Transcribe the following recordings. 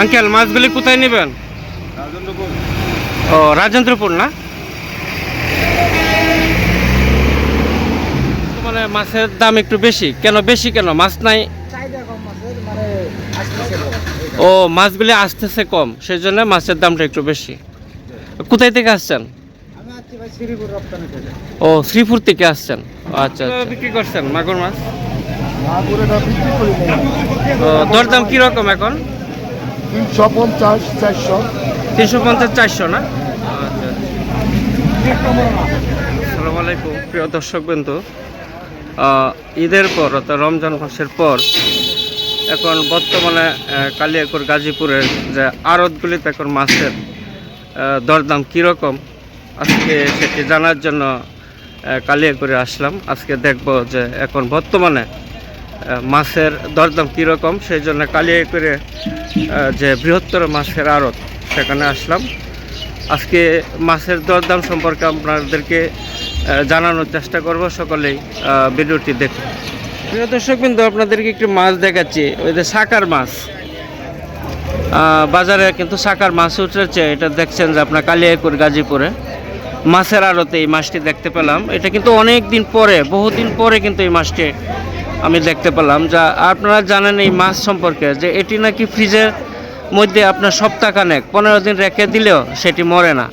Uncle মাছগুলি কোথায় নেবেন? ও রাজেন্দ্রপুর না? মানে মাছের দাম একটু বেশি। কেন বেশি কেন? মাছ নাই। ও মাছগুলি আসতেছে কম সেই জন্য মাছের দামটা একটু বেশি। কোথায় থেকে আসছেন? ও শ্রীপুর থেকে আসছেন। আচ্ছা আচ্ছা। বিক্রি করছেন মাগুর মাছ? দরদাম কীরকম এখন? চারশো। চারশো না? প্রিয় দর্শক বিন্দু ঈদের পর অর্থাৎ রমজান মাসের পর এখন বর্তমানে কালিয়াকুর, গাজীপুরের যে আড়তগুলিতে এখন মাছের দরদাম কীরকম, আজকে সেটি জানার জন্য কালিয়াকুরে আসলাম। আজকে দেখব যে এখন বর্তমানে মাছের দরদাম কীরকম, সেই জন্য কালিয়াকুরে যে বৃহত্তর মাছের আড়ত, সেখানে আসলাম। আজকে মাছের দরদাম সম্পর্কে আপনাদেরকে জানানোর চেষ্টা করব, সকলেই ভিডিওটি দেখুন। প্রিয় দর্শক বিন্দু আপনাদেরকে একটু মাছ দেখাচ্ছি, ওই যে শাকার মাছ। বাজারে কিন্তু শাকার মাছ উঠেছে, এটা দেখছেন যে আপনার কালিয়াকুর গাজীপুরে। মাছের আড়তে এই মাছটি দেখতে পেলাম। এটা কিন্তু অনেক দিন পরে, বহুদিন পরে কিন্তু এই মাছটি আমি দেখতে পেলাম যা আপনারা জানেন এই মাছ সম্পর্কে যে এটি নাকি ফ্রিজের মধ্যে আপনার সপ্তাহখানেক পনেরো দিন রেখে দিলেও সেটি মরে না।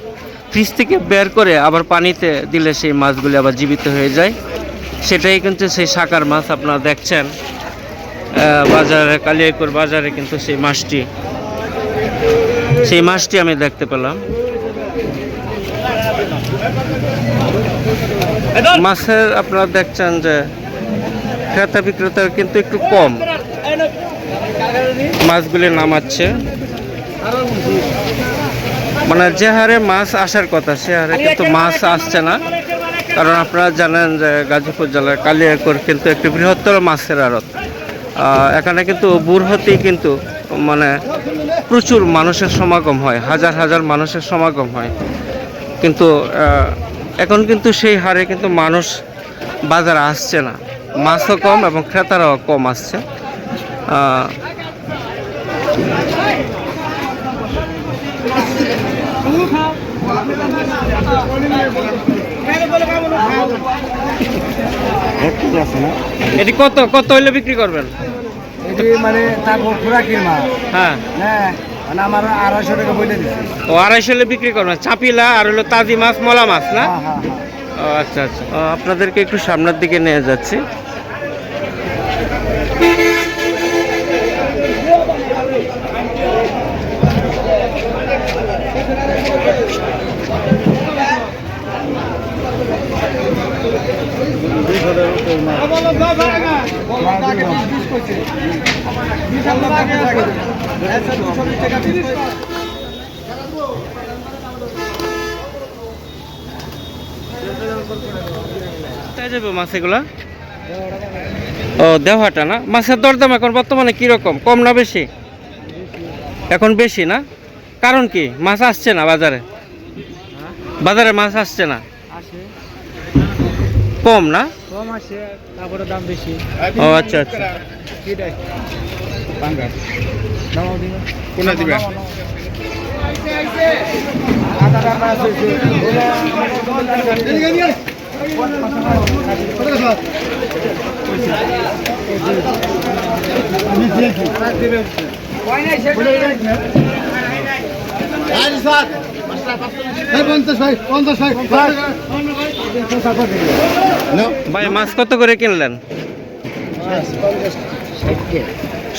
ফ্রিজ থেকে বের করে আবার পানিতে দিলে সেই মাছগুলি আবার জীবিত হয়ে যায়। সেটাই কিন্তু সেই শাকার মাছ আপনারা দেখছেন। বাজারে, কালিয়াকুর বাজারে কিন্তু সেই মাছটি সেই মাছটি আমি দেখতে পেলাম। মাছের আপনারা দেখছেন যে ক্রেতা বিক্রেতার কিন্তু একটু কম। মাছগুলি নামাচ্ছে। মানে যে হারে মাছ আসার কথা, সে হারে কিন্তু মাছ আসছে না। কারণ আপনারা জানেন যে গাজীপুর জেলার কালিয়াকুর কিন্তু একটি বৃহত্তর মাছের আড়ত। এখানে কিন্তু বুরহতেই কিন্তু মানে প্রচুর মানুষের সমাগম হয়, হাজার হাজার মানুষের সমাগম হয়। কিন্তু এখন কিন্তু সেই হারে কিন্তু মানুষ বাজারে আসছে না। মাছও কম এবং ক্রেতারাও কম আসছে। এটি কত কত হইলে বিক্রি করবেন? এটি মানে তারপর খোরাকির মাছ। হ্যাঁ। হ্যাঁ মানে আমার আড়াইশো টাকা বলে দিচ্ছে ও আড়াইশো হলে বিক্রি করবেন। চাপিলা আর হলো তাজি মাছ মলা মাছ না? হ্যাঁ হ্যাঁ। আচ্ছা আচ্ছা আপনাদেরকে একটু সামনের দিকে নিয়ে যাচ্ছি কোথায় যাবে মাছ এগুলা? ও দেওয়াটা না? মাছের দরদাম এখন বর্তমানে কীরকম? কম না বেশি? এখন বেশি না? কারণ কি? মাছ আসছে না বাজারে? বাজারে মাছ আসছে না? কম না? কম আসে তারপরে দাম বেশি। ও আচ্ছা আচ্ছা। কোনটা দিবেন? ভাই মাছ কত করে কিনলেন?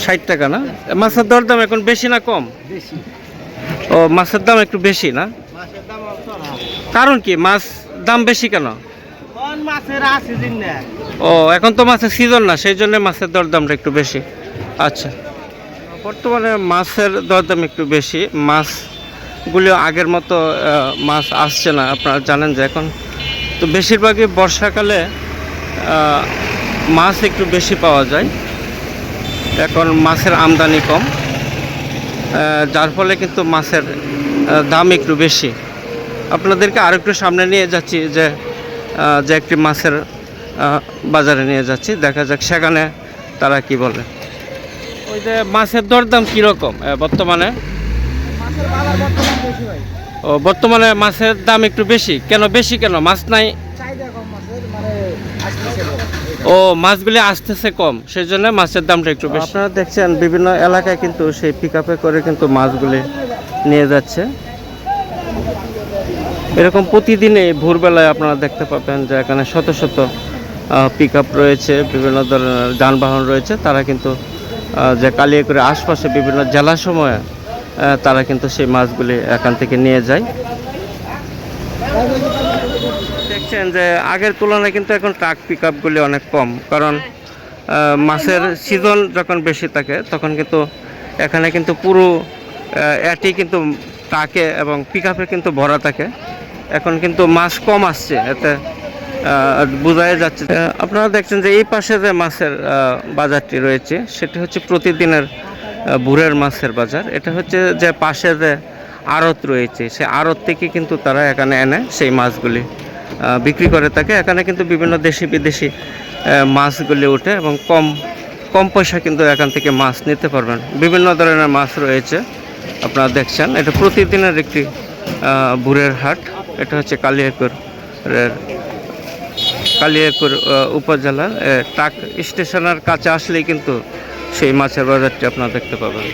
ষাট টাকা। না? মাছের দরদাম এখন বেশি না কম? বেশি। ও মাছের দাম একটু বেশি না? কারণ কি মাছ দাম বেশি কেন? মাছের আছে দিন না ও এখন তো মাছের সিজন না সেই জন্য মাছের দরদামটা একটু বেশি। আচ্ছা। বর্তমানে মাছের দরদাম একটু বেশি। মাছগুলো আগের মতো মাছ আসছে না আপনারা জানেন যে এখন। তো বেশিরভাগই বর্ষাকালে মাছ একটু বেশি পাওয়া যায়। এখন মাছের আমদানি কম। যার ফলে কিন্তু মাছের দাম একটু বেশি। আপনাদেরকে আরও একটু সামনে নিয়ে যাচ্ছি যে যে একটি মাছের বাজারে নিয়ে যাচ্ছি। দেখা যাক সেখানে তারা কি বলে। ওই যে মাছের দরদাম কীরকম বর্তমানে? মাছের বাজার বর্তমান বেশি ভাই। ও বর্তমানে মাছের দাম একটু বেশি। কেন বেশি কেন? মাছ নাই? ও, মাছগুলি আসতেছে কম সেই জন্য মাছের দামটা একটু বেশি। আপনারা দেখছেন, বিভিন্ন এলাকায় কিন্তু সেই পিক করে কিন্তু মাছগুলি নিয়ে যাচ্ছে। এরকম প্রতিদিনই ভোরবেলায় আপনারা দেখতে পাবেন যে এখানে শত শত পিক রয়েছে, বিভিন্ন ধরনের যানবাহন রয়েছে। তারা কিন্তু যে কালিয়াকুড়ের আশপাশে বিভিন্ন জেলা সময়ে তারা কিন্তু সেই মাছগুলি এখান থেকে নিয়ে যায়। দেখছেন যে আগের তুলনায় কিন্তু এখন ট্রাক পিক আপগুলি অনেক কম। কারণ মাছের সিজন যখন বেশি থাকে, তখন কিন্তু এখানে কিন্তু পুরো এটি কিন্তু ট্রাকে এবং পিক আপে কিন্তু ভরা থাকে। এখন কিন্তু মাছ কম আসছে, এতে বোঝাই যাচ্ছে। আপনারা দেখছেন যে এই পাশে যে মাছের বাজারটি রয়েছে, সেটি হচ্ছে প্রতিদিনের ভোরের মাছের বাজার। এটা হচ্ছে যে পাশে যে আড়ত রয়েছে সেই আড়ত থেকে কিন্তু তারা এখানে এনে সেই মাছগুলি বিক্রি করে থাকে। এখানে কিন্তু বিভিন্ন দেশি বিদেশি মাছগুলি ওঠে এবং কম কম পয়সা কিন্তু এখান থেকে মাছ নিতে পারবেন। বিভিন্ন ধরনের মাছ রয়েছে, আপনারা দেখছেন। এটা প্রতিদিনের একটি ভোরের হাট। এটা হচ্ছে কালিয়াকুর কালিয়াকুর উপজেলার ট্রাক স্টেশনের কাছে আসলেই কিন্তু সেই মাছের বাজারটি আপনারা দেখতে পাবেন।